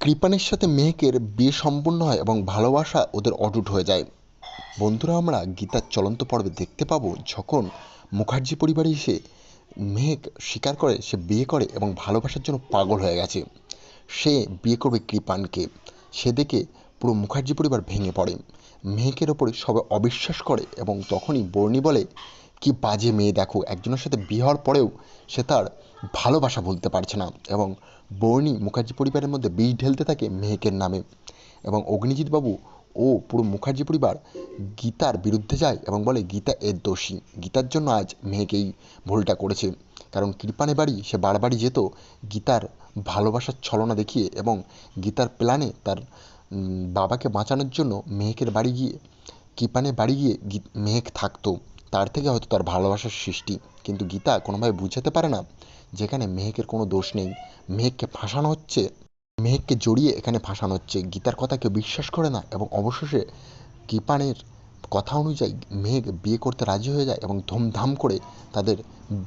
কৃপানের সাথে মেহেকের বিয়ে সম্পূর্ণ হয় এবং ভালোবাসা ওদের অটুট হয়ে যায়। বন্ধুরা, আমরা গীতার চলন্ত পর্বে দেখতে পাবো যখন মুখার্জি পরিবারে এসে মেহেক স্বীকার করে সে বিয়ে করে এবং ভালোবাসার জন্য পাগল হয়ে গেছে। সে বিয়ে করবে কৃপানকে। সে দেখে পুরো মুখার্জি পরিবার ভেঙে পড়ে। মেহেকের ওপরে সবাই অবিশ্বাস করে এবং তখনই বর্ণি বলে কি বাজে মেয়ে দেখো, একজনের সাথে বিয়ে হওয়ার পরেও সে তার ভালোবাসা ভুলতে পারছে না এবং বর্ণি মুখার্জি পরিবারের মধ্যে বিষ ঢেলতে থাকে মেহেকের নামে এবং অগ্নিজিৎ বাবু ও পুরো মুখার্জি পরিবার গীতার বিরুদ্ধে যায় এবং বলে, গীতা এর দোষী। গীতার জন্য আজ মেয়েকেই ভুলটা করেছে। কারণ কৃপানে বাড়ি, সে বারবারই যেত গীতার ভালোবাসার ছলনা দেখিয়ে এবং গীতার প্ল্যানে তার বাবাকে বাঁচানোর জন্য মেহেকের বাড়ি গিয়ে কৃপানে বাড়ি গিয়ে মেহেক থাকতো। তার থেকে হয়তো তার ভালোবাসার সৃষ্টি। কিন্তু গীতা কোনোভাবে বুঝাতে পারে না যেখানে মেহেকের কোনো দোষ নেই। মেহেককে ফাঁসানো হচ্ছে। মেহেককে জড়িয়ে এখানে ফাঁসানো হচ্ছে। গীতার কথা কেউ বিশ্বাস করে না এবং অবশেষে কৃপানের কথা অনুযায়ী মেঘ বিয়ে করতে রাজি হয়ে যায় এবং ধুমধাম করে তাদের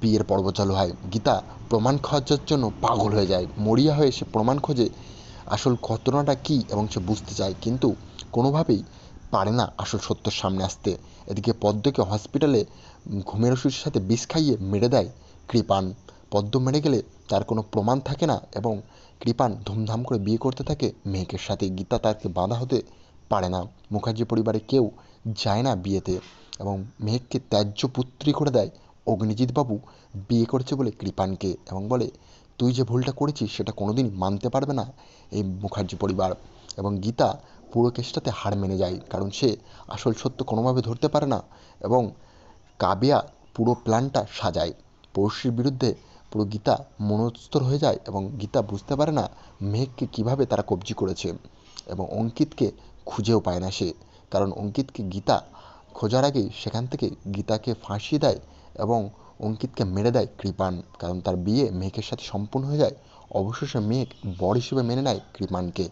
বিয়ের পর্ব চালু হয়। গীতা প্রমাণ খোঁজার জন্য পাগল হয়ে যায়। মরিয়া হয়ে সে প্রমাণ খোঁজে আসল ঘটনাটা কী এবং সে বুঝতে চায়। কিন্তু কোনোভাবেই পারে না আসল সত্যর সামনে আসতে। এদিকে পদ্মকে হসপিটালে ঘুমের ওষুধের সাথে বিষ খাইয়ে মেরে দেয় কৃপান। পদ্ম মেরে গেলে তার কোনো প্রমাণ থাকে না এবং কৃপান ধুমধাম করে বিয়ে করতে থাকে মেহেকের সাথে গীতা তাকে বাধা হতে পারে না। মুখার্জি পরিবারে কেউ যায় না বিয়েতে এবং মেহেককে ত্যায্য পুত্রী করে দেয় অগ্নিজিৎবাবু বিয়ে করেছে বলে কৃপানকে এবং বলে, তুই যে ভুলটা করেছিস সেটা কোনোদিন মানতে পারবে না এই মুখার্জি পরিবার। এবং গীতা পুরো কেসটাতে হার মেনে যায়, কারণ সে আসল সত্য কোনোভাবে ধরতে পারে না এবং কাবিয়া পুরো প্ল্যানটা সাজায়। পড়শির বিরুদ্ধে পুরো গীতা মনস্তর হয়ে যায় এবং গীতা বুঝতে পারে না মেঘকে কীভাবে তারা কবজি করেছে এবং অঙ্কিতকে খুঁজেও পায় না সে, কারণ অঙ্কিতকে গীতা খোঁজার আগেই সেখান থেকে গীতাকে ফাঁসিয়ে দেয় এবং অঙ্কিতকে মেরে দেয় কৃপান, কারণ তার বিয়ে মেঘের সাথে সম্পূর্ণ হয়ে যায়। অবশেষে মেঘ বর হিসেবে মেনে নেয় কৃপানকে।